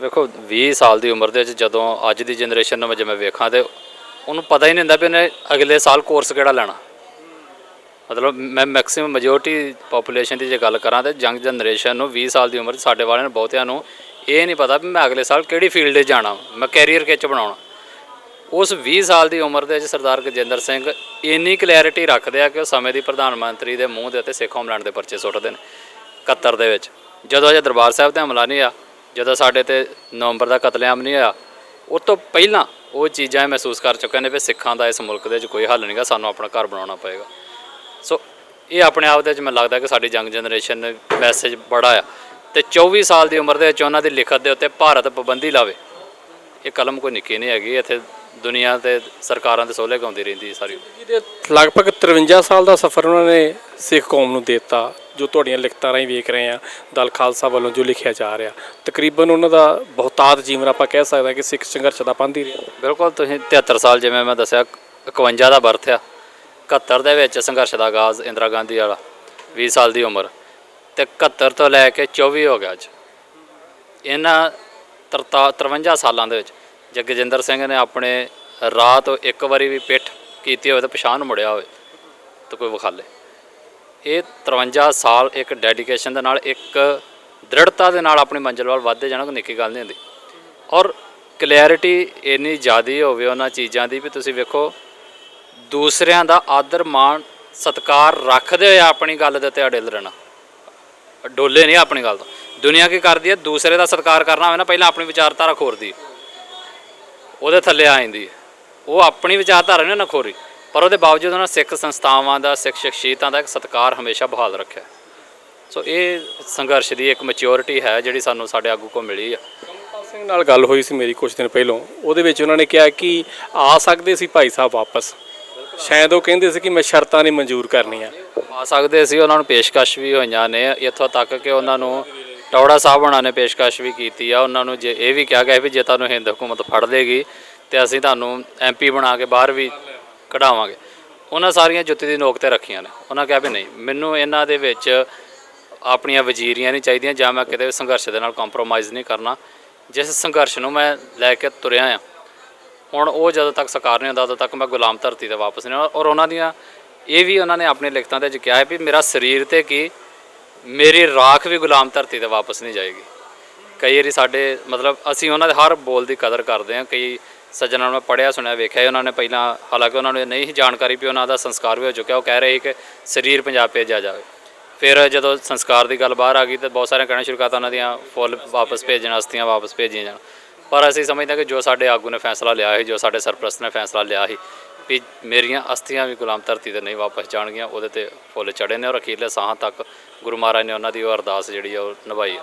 ਵੇਖੋ 20 ਸਾਲ ਦੀ ਉਮਰ ਦੇ ਵਿੱਚ ਜਦੋਂ ਅੱਜ ਦੀ ਜਨਰੇਸ਼ਨ ਨੂੰ ਮੈਂ ਜਿਵੇਂ ਵੇਖਾਂ ਤੇ ਉਹਨੂੰ ਪਤਾ ਹੀ ਨਹੀਂ ਹੁੰਦਾ ਵੀ ਉਹਨੇ ਅਗਲੇ ਸਾਲ ਕੋਰਸ ਕਿਹੜਾ ਲੈਣਾ। ਮਤਲਬ ਮੈਂ ਮੈਕਸਿਮਮ ਮੈਜੋਰਟੀ ਪੋਪੂਲੇਸ਼ਨ ਦੀ ਜੇ ਗੱਲ ਕਰਾਂ ਤੇ ਯੰਗ ਜਨਰੇਸ਼ਨ ਨੂੰ 20 ਸਾਲ ਦੀ ਉਮਰ 'ਚ ਸਾਡੇ ਵਾਲਿਆਂ ਨੂੰ ਬਹੁਤਿਆਂ ਨੂੰ ਇਹ ਨਹੀਂ ਪਤਾ ਵੀ ਮੈਂ ਅਗਲੇ ਸਾਲ ਕਿਹੜੀ ਫੀਲਡ 'ਚ ਜਾਣਾ, ਮੈਂ ਕੈਰੀਅਰ ਕਿੱਚ ਬਣਾਉਣਾ। ਉਸ 20 ਸਾਲ ਦੀ ਉਮਰ ਦੇ ਵਿੱਚ ਸਰਦਾਰ ਗਜਿੰਦਰ ਸਿੰਘ ਇੰਨੀ ਕਲੈਰਿਟੀ ਰੱਖਦੇ ਆ ਕਿ ਉਹ ਸਮੇਂ ਦੀ ਪ੍ਰਧਾਨ ਮੰਤਰੀ ਦੇ ਮੂੰਹ ਦੇ ਉੱਤੇ ਸਿੱਖ ਹੋਮਲੈਂਡ ਦੇ ਪਰਚੇ ਸੁੱਟਦੇ ਨੇ 71 ਦੇ ਵਿੱਚ। ਜਦੋਂ ਅਜੇ ਦਰਬਾਰ ਸਾਹਿਬ ਤੇ ਹਮਲਾ ਨਹੀਂ ਆ ਜਦੋਂ ਸਾਡੇ ਤੇ ਨਵੰਬਰ ਦਾ ਕਤਲੇਆਮ ਨਹੀਂ ਹੋਇਆ ਉਹ ਤੋਂ ਪਹਿਲਾਂ ਉਹ ਚੀਜ਼ਾਂ ਇਹ ਮਹਿਸੂਸ ਕਰ ਚੁੱਕੇ ਨੇ ਵੀ ਸਿੱਖਾਂ ਦਾ ਇਸ ਮੁਲਕ ਦੇ ਵਿੱਚ ਕੋਈ ਹੱਲ ਨਹੀਂਗਾ, ਸਾਨੂੰ ਆਪਣਾ ਘਰ ਬਣਾਉਣਾ ਪਏਗਾ। ਸੋ ਇਹ ਆਪਣੇ ਆਪ ਦੇ ਵਿੱਚ ਮੈਨੂੰ ਲੱਗਦਾ ਕਿ ਸਾਡੀ ਯੰਗ ਜਨਰੇਸ਼ਨ ਨੇ ਮੈਸੇਜ ਬੜਾ ਆ ਤੇ 24 ਸਾਲ ਦੀ ਉਮਰ ਦੇ ਵਿੱਚ ਉਹਨਾਂ ਦੀ ਲਿਖਤ ਦੇ ਉੱਤੇ ਭਾਰਤ ਪਾਬੰਦੀ ਲਾਵੇ। ਇਹ ਕਲਮ ਕੋਈ ਨਿੱਕੀ ਨਹੀਂ ਹੈਗੀ, ਇੱਥੇ ਦੁਨੀਆ ਤੇ ਸਰਕਾਰਾਂ ਦੇ ਸੋਲੇ ਗਾਉਂਦੀ ਰਹਿੰਦੀ ਸਾਰੀ। ਜਿਹਦੇ ਲਗਭਗ 53 ਸਾਲ ਦਾ ਸਫ਼ਰ ਉਹਨਾਂ ਨੇ ਸਿੱਖ ਕੌਮ ਨੂੰ ਦਿੱਤਾ ਜੋ ਤੁਹਾਡੀਆਂ ਲਿਖਤਾਂ ਰਾਹੀਂ ਵੇਖ ਰਹੇ ਆ ਦਲ ਖਾਲਸਾ ਵੱਲੋਂ ਜੋ ਲਿਖਿਆ ਜਾ ਰਿਹਾ। ਤਕਰੀਬਨ ਉਹਨਾਂ ਦਾ ਬਹੁਤਾਤ ਜੀਵਨ ਆਪਾਂ ਕਹਿ ਸਕਦੇ ਕਿ ਸਿੱਖ ਸੰਘਰਸ਼ ਦਾ ਪੰਧ ਹੀ ਰਿਹਾ। ਬਿਲਕੁਲ ਤੁਸੀਂ 73 ਸਾਲ ਜਿਵੇਂ ਮੈਂ ਦੱਸਿਆ 51 ਦਾ ਬਰਥ ਆ। 71 ਦੇ ਵਿੱਚ ਸੰਘਰਸ਼ ਦਾ ਆਗਾਜ਼ ਇੰਦਰਾ ਗਾਂਧੀ ਵਾਲਾ 20 ਸਾਲ ਦੀ ਉਮਰ। ਤੇ 71 ਤੋਂ ਲੈ ਕੇ 24 ਹੋ ਗਿਆ ਅੱਜ। ਇਹਨਾਂ 53 53 ਸਾਲਾਂ ਦੇ ਵਿੱਚ ਜਗਜਿੰਦਰ ਸਿੰਘ ਨੇ ਆਪਣੇ ਰਾਹ ਤੋਂ ਇੱਕ ਵਾਰੀ ਵੀ ਪਿੱਠ ਕੀਤੀ ਹੋਵੇ ਤਾਂ ਪਛਾਣ ਮੁੜਿਆ ਹੋਵੇ ਤਾਂ ਕੋਈ ਵਿਖਾਲੇ। ਇਹ 53 ਸਾਲ ਇੱਕ ਡੈਡੀਕੇਸ਼ਨ ਦੇ ਨਾਲ, ਇੱਕ ਦ੍ਰਿੜਤਾ ਦੇ ਨਾਲ ਆਪਣੀ ਮੰਜ਼ਿਲ ਵੱਲ ਵੱਧਦੇ ਜਾਣਾ, ਕੋਈ ਨਿੱਕੀ ਗੱਲ ਨਹੀਂ ਹੁੰਦੀ। ਔਰ ਕਲੈਰਿਟੀ ਇੰਨੀ ਜ਼ਿਆਦੀ ਹੋਵੇ ਉਹਨਾਂ ਚੀਜ਼ਾਂ ਦੀ ਵੀ ਤੁਸੀਂ ਵੇਖੋ, ਦੂਸਰਿਆਂ ਦਾ ਆਦਰ, ਮਾਣ, ਸਤਿਕਾਰ ਰੱਖਦੇ ਹੋਏ ਆਪਣੀ ਗੱਲ ਦੇ ਉੱਤੇ ਅੜਿਲ ਰਹਿਣਾ। ਡੋਲੇ ਨਹੀਂ ਆਪਣੀ ਗੱਲ ਤੋਂ। ਦੁਨੀਆ ਕੀ ਕਰਦੀ ਹੈ? ਦੂਸਰੇ ਦਾ ਸਤਿਕਾਰ ਕਰਨਾ ਹੋਵੇ ਨਾ, ਪਹਿਲਾਂ ਆਪਣੀ ਵਿਚਾਰਧਾਰਾ ਖੋਰਦੀ ਹੈ। ਉਹਦੇ ਥੱਲੇ ਆ ਜਾਂਦੀ ਹੈ। ਉਹ ਆਪਣੀ ਵਿਚਾਰਧਾਰਾ ਨਹੀਂ ਨਾ ਖੋਰੀ ਪਰ ਉਹਦੇ ਬਾਵਜੂਦ ਉਹਨਾਂ ਸਿੱਖ ਸੰਸਥਾਵਾਂ ਦਾ ਸਿੱਖ ਸ਼ਖਸੀਅਤਾਂ ਦਾ ਇੱਕ ਸਤਿਕਾਰ ਹਮੇਸ਼ਾ ਬਹਾਲ ਰੱਖਿਆ। ਸੋ ਇਹ ਸੰਘਰਸ਼ ਦੀ ਇੱਕ ਮੈਚਿਓਰਿਟੀ ਹੈ ਜਿਹੜੀ ਸਾਨੂੰ ਸਾਡੇ ਆਗੂ ਕੋ ਮਿਲੀ ਆ। ਸਿੰਘ ਨਾਲ ਗੱਲ ਹੋਈ ਸੀ ਮੇਰੀ ਕੁਝ ਦਿਨ ਪਹਿਲਾਂ। ਉਹਦੇ ਵਿੱਚ ਉਹਨਾਂ ਨੇ ਕਿਹਾ ਕਿ ਆ ਸਕਦੇ ਸੀ ਭਾਈ ਸਾਹਿਬ ਵਾਪਸ। ਸ਼ਾਇਦ ਉਹ ਕਹਿੰਦੇ ਸੀ ਕਿ ਮੈਂ ਸ਼ਰਤਾਂ ਨਹੀਂ ਮਨਜ਼ੂਰ ਕਰਨੀਆਂ। ਆ ਸਕਦੇ ਸੀ ਉਹਨਾਂ ਨੂੰ ਪੇਸ਼ਕਸ਼ ਵੀ ਹੋਈਆਂ ਨੇ ਇੱਥੋਂ ਤੱਕ ਕਿ ਉਹਨਾਂ ਨੂੰ ਟੌੜਾ ਸਾਹਿਬ ਉਹਨਾਂ ਨੇ ਪੇਸ਼ਕਸ਼ ਵੀ ਕੀਤੀ ਆ, ਉਹਨਾਂ ਨੂੰ ਜੇ ਇਹ ਵੀ ਕਿਹਾ ਗਿਆ ਵੀ ਜੇ ਤੁਹਾਨੂੰ ਹਿੰਦ ਹਕੂਮਤ ਫੜ ਲੇਗੀ, ਤੇ ਅਸੀਂ ਤੁਹਾਨੂੰ ਐਮਪੀ ਬਣਾ ਕੇ ਬਾਹਰ ਵੀ ਕਢਾਵਾਂਗੇ। ਉਹਨਾਂ ਸਾਰੀਆਂ ਜੁੱਤੀ ਦੀ ਨੋਕ ਤੇ ਰੱਖੀਆਂ ਨੇ। ਉਹਨਾਂ ਕਿਹਾ ਵੀ ਨਹੀਂ, ਮੈਨੂੰ ਇਹਨਾਂ ਦੇ ਵਿੱਚ ਆਪਣੀਆਂ ਵਜ਼ੀਰੀਆਂ ਨਹੀਂ ਚਾਹੀਦੀਆਂ, ਜਾਂ ਮੈਂ ਕਿਤੇ ਸੰਘਰਸ਼ ਦੇ ਨਾਲ ਕੰਪਰੋਮਾਈਜ਼ ਨਹੀਂ ਕਰਨਾ। ਜਿਸ ਸੰਘਰਸ਼ ਨੂੰ ਮੈਂ ਲੈ ਕੇ ਤੁਰਿਆ ਆ, ਹੁਣ ਉਹ ਜਦੋਂ ਤੱਕ ਸਾਕਾਰ ਨਹੀਂ ਹੁੰਦਾ, ਉਦੋਂ ਤੱਕ ਮੈਂ ਗੁਲਾਮ ਧਰਤੀ ਤੇ ਵਾਪਸ ਨਹੀਂ ਆਉਣਾ। ਔਰ ਉਹਨਾਂ ਦੀਆਂ ਇਹ ਵੀ ਉਹਨਾਂ ਨੇ ਆਪਣੇ ਲਿਖਤਾਂ ਦੇ ਵਿੱਚ ਕਿਹਾ ਹੈ ਵੀ ਮੇਰਾ ਸਰੀਰ ਤੇ ਕੀ ਮੇਰੀ ਰਾਖ ਵੀ ਗੁਲਾਮ ਧਰਤੀ ਤੇ ਵਾਪਸ ਨਹੀਂ ਜਾਏਗੀ। ਕਈ ਵਾਰੀ ਸਾਡੇ, ਮਤਲਬ ਅਸੀਂ ਉਹਨਾਂ ਦੇ ਹਰ ਬੋਲ ਦੀ ਕਦਰ ਕਰਦੇ ਹਾਂ। ਕਈ ਸੱਜਣਾਂ ਨੂੰ ਮੈਂ ਪੜਿਆ ਸੁਣਿਆ, ਵੇਖਿਆ ਉਹਨਾਂ ਨੇ ਪਹਿਲਾਂ, ਹਾਲਾਂਕਿ ਉਹਨਾਂ ਨੂੰ ਇਹ ਨਹੀਂ ਸੀ ਜਾਣਕਾਰੀ ਵੀ ਉਹਨਾਂ ਦਾ ਸੰਸਕਾਰ ਵੀ ਹੋ ਚੁੱਕਿਆ। ਉਹ ਕਹਿ ਰਹੇ ਸੀ ਕਿ ਸਰੀਰ ਪੰਜਾਬ ਭੇਜਿਆ ਜਾਵੇ। ਫਿਰ ਜਦੋਂ ਸੰਸਕਾਰ ਦੀ ਗੱਲ ਬਾਹਰ ਆ ਗਈ ਤਾਂ ਬਹੁਤ ਸਾਰੇ ਕਹਿਣਾ ਸ਼ੁਰੂ ਕਰਤਾ ਉਹਨਾਂ ਦੀਆਂ, ਫੁੱਲ ਵਾਪਸ ਭੇਜਣ ਅਸਥੀਆਂ ਵਾਪਸ ਭੇਜੀਆਂ ਜਾਣ। ਪਰ ਅਸੀਂ ਸਮਝਦੇ ਹਾਂ ਕਿ ਜੋ ਸਾਡੇ ਆਗੂ ਨੇ ਫੈਸਲਾ ਲਿਆ ਸੀ, ਜੋ ਸਾਡੇ ਸਰਪ੍ਰਸਤ ਨੇ ਫੈਸਲਾ ਲਿਆ ਸੀ, ਵੀ ਮੇਰੀਆਂ ਅਸਥੀਆਂ ਵੀ ਗੁਲਾਮ ਧਰਤੀ ਤੇ ਨਹੀਂ ਵਾਪਸ ਜਾਣਗੀਆਂ, ਉਹਦੇ ਤੇ ਫੁੱਲ ਚੜੇ ਨੇ ਔਰ ਅਖੀਰਲੇ ਸਾਹਾਂ ਤੱਕ ਗੁਰੂ ਮਹਾਰਾਜ ਨੇ ਉਹਨਾਂ ਦੀ ਉਹ ਅਰਦਾਸ ਜਿਹੜੀ ਆ ਉਹ ਨਿਭਾਈ